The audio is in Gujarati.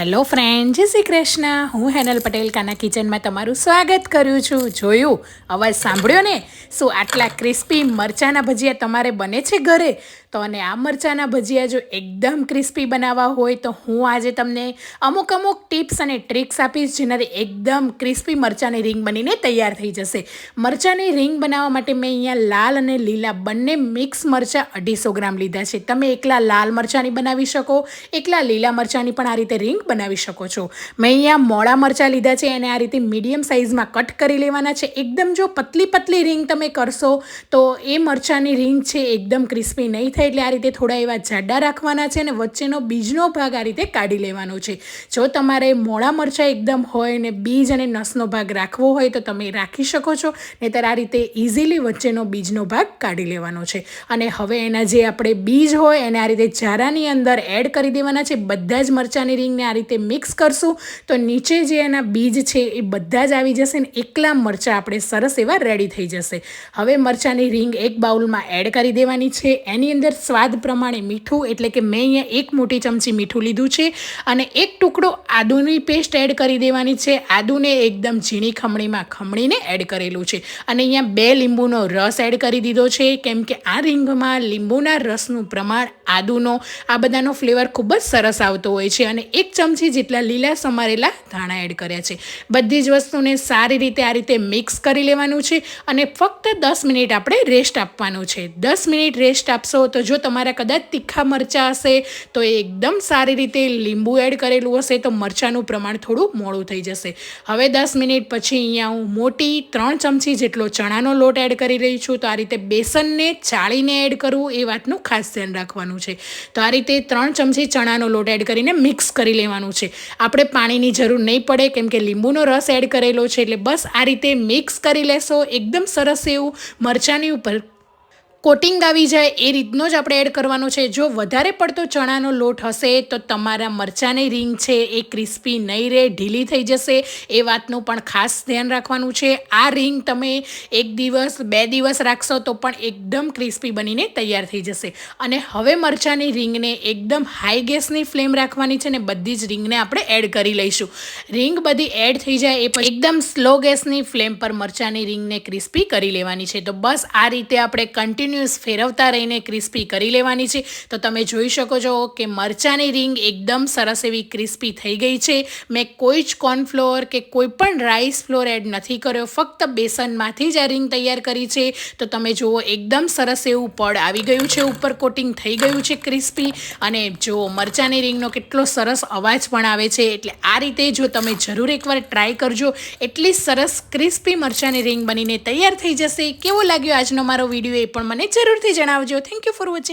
હેલો ફ્રેન્ડ જય શ્રી કૃષ્ણ. હું હેનલ પટેલ, કાના કિચનમાં તમારું સ્વાગત કરું છું. જોયું? અવાજ સાંભળ્યો ને? શું આટલા ક્રિસ્પી મરચાંના ભજીયા તમારે બને છે ઘરે? તો અને આ મરચાંના ભજીયા જો એકદમ ક્રિસ્પી બનાવવા હોય તો હું આજે તમને અમુક અમુક ટિપ્સ અને ટ્રિક્સ આપીશ જેનાથી એકદમ ક્રિસ્પી મરચાંની રીંગ બનીને તૈયાર થઈ જશે. મરચાંની રીંગ બનાવવા માટે મેં અહીંયા લાલ અને લીલા બંને મિક્સ મરચાં અઢીસો ગ્રામ લીધા છે. તમે એકલા લાલ મરચાંની બનાવી શકો, એકલા લીલા મરચાંની પણ આ રીતે રીંગ બનાવી શકો છો. મેં અહીંયા મોડા મરચાં લીધા છે અને આ રીતે મીડિયમ સાઇઝમાં કટ કરી લેવાના છે. એકદમ જો પતલી પતલી રીંગ તમે કરશો તો એ મરચાંની રીંગ છે એકદમ ક્રિસ્પી નહીં થાય એટલે આ રીતે થોડા એવા જાડા રાખવાના છે અને વચ્ચેનો બીજનો ભાગ આ રીતે કાઢી લેવાનો છે. જો તમારે મોડા મરચાં એકદમ હોય ને બીજ અને નસનો ભાગ રાખવો હોય તો તમે રાખી શકો છો, નહીંતર આ રીતે ઇઝીલી વચ્ચેનો બીજનો ભાગ કાઢી લેવાનો છે. અને હવે એના જે આપણે બીજ હોય એને આ રીતે જારાની અંદર એડ કરી દેવાના છે. બધા જ મરચાંની રીંગને આ રીતે મિક્સ કરશું તો નીચે જે એના બીજ છે એ બધા જ આવી જશે ને એકલા મરચાં આપણે સરસ એવા રેડી થઈ જશે. હવે મરચાંની રીંગ એક બાઉલમાં એડ કરી દેવાની છે. એની અંદર સ્વાદ પ્રમાણે મીઠું, એટલે કે મેં અહીંયા એક મોટી ચમચી મીઠું લીધું છે અને એક ટુકડો આદુની પેસ્ટ એડ કરી દેવાની છે. આદુને એકદમ ઝીણી ખમણીમાં ખમણીને એડ કરેલું છે. અને અહીંયા બે લીંબુનો રસ એડ કરી દીધો છે. કેમ કે આ રીંગમાં લીંબુના રસનું પ્રમાણ આદુનો, આ બધાનો ફ્લેવર ખૂબ જ સરસ આવતો હોય છે. અને એક ચમચી જેટલા લીલા સમારેલા ધાણા એડ કર્યા છે. બધી જ વસ્તુને સારી રીતે આ રીતે મિક્સ કરી લેવાનું છે અને ફક્ત દસ મિનિટ આપણે રેસ્ટ આપવાનું છે. દસ મિનિટ રેસ્ટ આપશો તો જો તમારા કદાચ તીખા મરચાં હશે, તો એ એકદમ સારી રીતે લીંબુ એડ કરેલું હશે, તો મરચાંનું પ્રમાણ થોડું મોડું થઈ જશે. હવે દસ મિનિટ પછી અહીંયા હું મોટી ત્રણ ચમચી જેટલો ચણાનો લોટ એડ કરી રહી છું. તો આ રીતે બેસનને ચાળીને એડ કરવું, એ વાતનું ખાસ ધ્યાન રાખવાનું છે. તો આ રીતે ત્રણ ચમચી ચણાનો લોટ એડ કરીને મિક્સ કરી લેવાનું છે. આપણે પાણીની જરૂર નહીં પડે, કેમ કે લીંબુનો રસ એડ કરેલો છે, એટલે બસ આ રીતે મિક્સ કરી લેશો. એકદમ સરસ એવું મરચાંની ઉપર કોટિંગ આવી જાય એ રીતનો જ આપણે એડ કરવાનો છે. જો વધારે પડતો ચણાનો લોટ હશે તો તમારા મરચાંની રીંગ છે, એ ક્રિસ્પી નહીં રહે, ઢીલી થઈ જશે, એ વાતનું પણ ખાસ ધ્યાન રાખવાનું છે. આ રીંગ તમે એક દિવસ, બે દિવસ રાખશો તો પણ એકદમ ક્રિસ્પી બનીને તૈયાર થઈ જશે. અને હવે મરચાંની રીંગને એકદમ હાઈ ગેસની ફ્લેમ રાખવાની છે ને બધી જ રીંગને આપણે એડ કરી લઈશું. રીંગ બધી એડ થઈ જાય એ પછી એકદમ સ્લો ગેસની ફ્લેમ પર મરચાંની રીંગને ક્રિસ્પી કરી લેવાની છે. તો બસ આ રીતે આપણે કન્ટિન્યુ કન્ટિન્યુઅસ ફેરવતા રહીને ક્રિસ્પી કરી લેવાની છે. તો તમે જોઈ શકો છો કે મરચાંની રિંગ એકદમ સરસ એવી ક્રિસ્પી થઈ ગઈ છે. મેં કોઈ જ કોર્નફ્લોર કે કોઈ પણ રાઈસ ફ્લોર એડ નથી કર્યો. ફક્ત બેસનમાંથી જ આ રિંગ તૈયાર કરી છે. તો તમે જુઓ, એકદમ સરસ એવું પડ આવી ગયું છે. ઉપર કોટિંગ થઈ ગયું છે ક્રિસ્પી. અને જુઓ, મરચાંની રિંગનો કેટલો સરસ અવાજ પણ આવે છે. એટલે આ રીતે જો તમે જરૂર એકવાર ટ્રાય કરજો. એટલી સરસ ક્રિસ્પી મરચાંની રિંગ બનીને તૈયાર થઈ જશે. કેવો લાગ્યો આજનો મારો વીડિયો એ પણ મને જરૂરથી જણાવજો. Thank you for watching